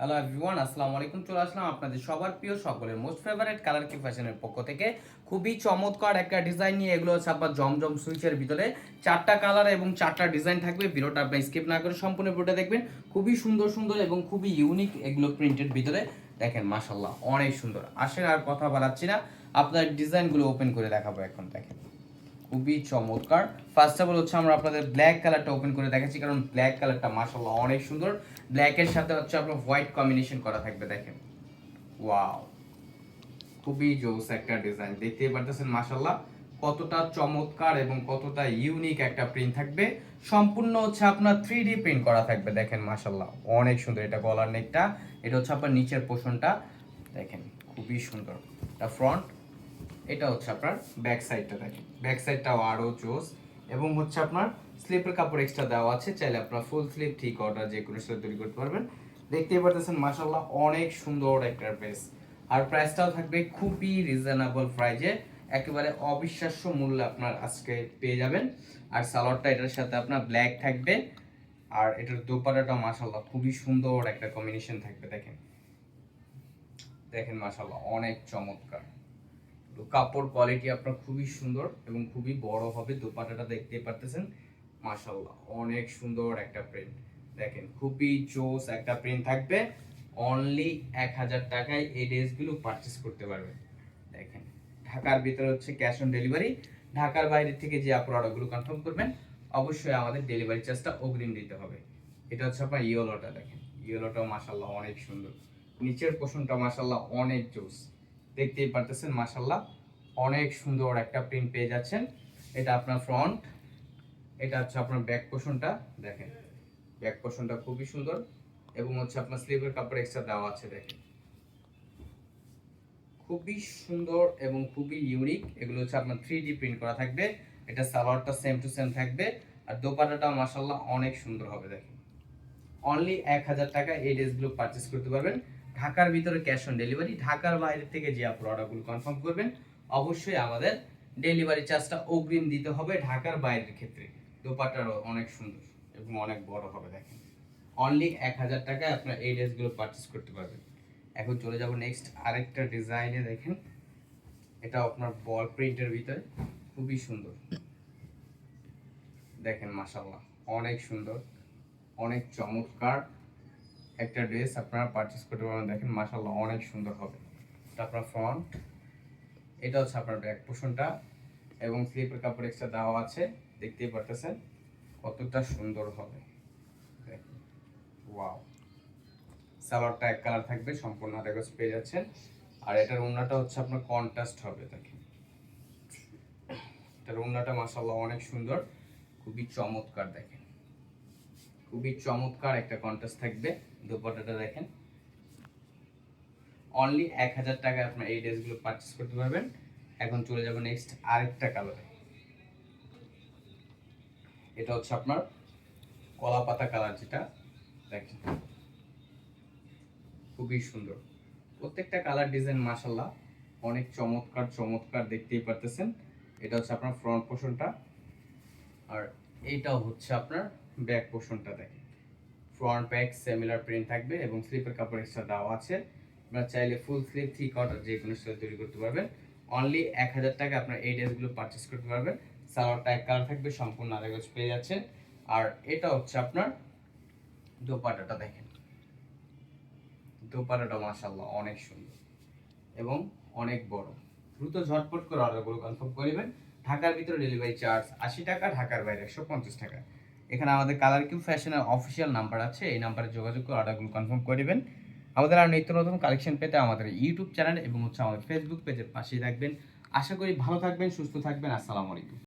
Hello everyone আসসালামু আলাইকুম। চলে আসলাম আপনাদের সবার প্রিয়, সকলের মোস্ট ফেভারিট কালার কি ফ্যাশনের পক্ষ থেকে। খুবই চমৎকার একটা ডিজাইন নিয়ে এগুলো হচ্ছে আপনার জমজম সুইচের ভিতরে। চারটা কালার এবং চারটা ডিজাইন থাকবে, ভিডিওটা আপনি স্কিপ না করে সম্পূর্ণ ভিডিওটা দেখবেন। খুবই সুন্দর সুন্দর এবং খুবই ইউনিক এগুলো প্রিন্টেড ভিতরে। দেখেন মাশাল্লাহ অনেক সুন্দর। আসেন আর কথা বাড়াচ্ছি না। আপনার ডিজাইনগুলো ওপেন করে দেখাবো এখন, দেখেন। খুবই চমৎকার। ফার্স্ট অফ অল হচ্ছে আমরা আপনাদের ব্ল্যাক কালারটা ওপেন করে দেখাচ্ছি, কারণ ব্ল্যাক কালারটা মাশাল্লাহ অনেক সুন্দর। ব্ল্যাকের সাথে হচ্ছে আপনার হোয়াইট কম্বিনেশন করা থাকবে, দেখেন। ওয়াও খুবই জোস একটা ডিজাইন দেখতেই পারতেছেন মাশাল্লাহ কতটা চমৎকার এবং কতটা ইউনিক একটা প্রিন্ট থাকবে। সম্পূর্ণ হচ্ছে আপনার থ্রি ডি প্রিন্ট করা থাকবে, দেখেন মাশাল্লাহ অনেক সুন্দর, এটা গলার নেকটা এটা হচ্ছে আপনার নিচের পোষণটা দেখেন, খুবই সুন্দর। এটা ফ্রন্ট এটা হচ্ছে আপনার ব্যাক সাইডটা দেখেন। ব্যাক সাইডটাও আরও জোস এবং হচ্ছে আপনার স্লিপের কাপড় এক্সট্রা দেওয়া আছে। চাইলে আপনার ফুল স্লিপ ঠিক অর্ডার যে কোনো সেটা তৈরি করতে পারবেন। দেখতেই পারতেছেন মাশাল্লাহ অনেক সুন্দর একটা ড্রেস আর প্রাইসটাও থাকবে খুবই রিজনেবল প্রাইজে একেবারে অবিশ্বাস্য মূল্যে আপনার আজকে পেয়ে যাবেন। আর সালোয়ারটা এটার সাথে আপনার ব্ল্যাক থাকবে। আর এটার দোপাটাটাও মাশাল্লাহ খুবই সুন্দর একটা কম্বিনেশন থাকবে, দেখেন। দেখেন মাশাল্লাহ অনেক চমৎকার। তো কাপড় কোয়ালিটি আপনার খুবই সুন্দর এবং খুবই বড় হবে দোপাটাটা দেখতে পারতেছেন। মাশাল্লাহ অনেক সুন্দর একটা প্রিন্ট দেখেন, খুবই জোস একটা প্রিন্ট থাকবে। অনলি এক হাজার টাকায় এই ড্রেসগুলো পারচেস করতে পারবেন। দেখেন, ঢাকার ভিতরে হচ্ছে ক্যাশ অন ডেলিভারি ঢাকার বাইরে থেকে যে প্রোডাক্টগুলো কনফার্ম করবেন, অবশ্যই আমাদের ডেলিভারি চার্জটা অগ্রিম দিতে হবে। এটা হচ্ছে আপনার ইয়েলোটা দেখেন। ইয়েলোটাও মাশাল্লাহ অনেক সুন্দর। নিচের পোষণটা মাশাল্লাহ অনেক জোস। দেখতেই পারতেছেন মাশাল্লাহ অনেক সুন্দর একটা প্রিন্ট পেয়ে যাচ্ছেন। এটা আপনার ফ্রন্ট এটা হচ্ছে আপনার ব্যাক পোষণটা দেখেন। ব্যাক পোষণটা খুবই সুন্দর, এবং হচ্ছে আপনার স্লিভের কাপড় এক্সট্রা দেওয়া আছে, দেখেন। খুবই সুন্দর এবং খুবই ইউনিক এগুলো হচ্ছে আপনার থ্রি ডি প্রিন্ট করা থাকবে। এটা সালোয়ারটা সেম টু সেম থাকবে, আর দোপাটাটা মাসাল্লাহ অনেক সুন্দর হবে, দেখেন। অনলি এক হাজার টাকা এই ড্রেসগুলো পারচেস করতে পারবেন। ঢাকার ভিতরে ক্যাশ অন ডেলিভারি ঢাকার বাইরে থেকে যে প্রোডাক্টগুলো কনফার্ম করবেন, অবশ্যই আমাদের ডেলিভারি চার্জটা অগ্রিম দিতে হবে ঢাকার বাইরের ক্ষেত্রে। দোপাটারও অনেক সুন্দর এবং অনেক বড় হবে, দেখেন। অনলি এক হাজার টাকায় আপনার এই ড্রেসগুলো পারচেস করতে পারবেন। এখন চলে যাব নেক্সট আরেকটা ডিজাইনে দেখেন। এটা আপনার বল প্রিন্টের ভিতরে, খুবই সুন্দর। দেখেন মাসাল্লাহ অনেক সুন্দর, অনেক চমৎকার। একটা ড্রেস আপনারা পারচেস করতে পারবেন। দেখেন মাসাল্লাহ অনেক সুন্দর হবে। এটা আপনার ফ্রন্ট এটা হচ্ছে আপনার ব্যাক পোষণটা এবং স্লিপের কাপড় এক্সট্রা দেওয়া আছে। দেখতেই পারতেছেন কতটা সুন্দর হবে। ওয়াও সালোয়ারটা এক কালার থাকবে, সম্পূর্ণ হাতে কাছে পেয়ে যাচ্ছেন। আর এটার উন্নাটা হচ্ছে আপনার কন্ট্রাস্ট হবে, দেখেন। এটার উন্নাটা মাসাল্লাহ অনেক সুন্দর, খুবই চমৎকার, দেখেন। খুবই চমৎকার একটা কন্ট্রাস্ট থাকবে। দুপাটাটা দেখেন। অনলি এক হাজার টাকায় আপনার এই ড্রেসগুলো পারচেস করতে পারবেন। এখন চলে যাব নেক্সট আরেকটা কালারে এটা হচ্ছে আপনার কলা পাতা কালার যেটা। দেখেন। খুবই সুন্দর। প্রত্যেকটা কালার ডিজাইন মাসাল্লাহ অনেক চমৎকার চমৎকার দেখতেই পারতেছেন। এটা হচ্ছে আপনার ফ্রন্ট পোর্শনটা আর এইটাও হচ্ছে আপনার ব্যাক পোর্শনটা দেখেন ফ্রন্ট ব্যাক সিমিলার প্রিন্ট থাকবে এবং স্লিপের কাপড় এক্সট্রা দেওয়া আছে। আপনারা চাইলে ফুল স্লিপ থ্রি কট যে কোনো স্টাইল তৈরি করতে পারবেন। অনলি এক হাজার টাকা আপনার এই ড্রেসগুলো পারচেস করতে পারবেন। সালোয়ারটা এক কালার থাকবে, সম্পূর্ণ আলাদা পেয়ে যাচ্ছেন। আর এটা হচ্ছে আপনার দোপাটাটা দেখেন। দোপাটাটা মাশাল্লাহ অনেক সুন্দর এবং অনেক বড়। দ্রুত ঝটপট করে অর্ডারগুলো কনফার্ম করবেন ঢাকার ভিতরে ডেলিভারি চার্জ আশি টাকা, ঢাকার বাইরে একশো পঞ্চাশ টাকা। এখানে আমাদের কালার কিউ ফ্যাশনের অফিসিয়াল নাম্বার আছে। এই নাম্বারে যোগাযোগ করে অর্ডারগুলো কনফার্ম করে দেবেন আমাদের আর নিত্য নতুন কালেকশন পেতে আমাদের ইউটিউব চ্যানেল এবং হচ্ছে আমাদের ফেসবুক পেজের পাশেই থাকবেন। আশা করি ভালো থাকবেন, সুস্থ থাকবেন। আসসালামু আলাইকুম।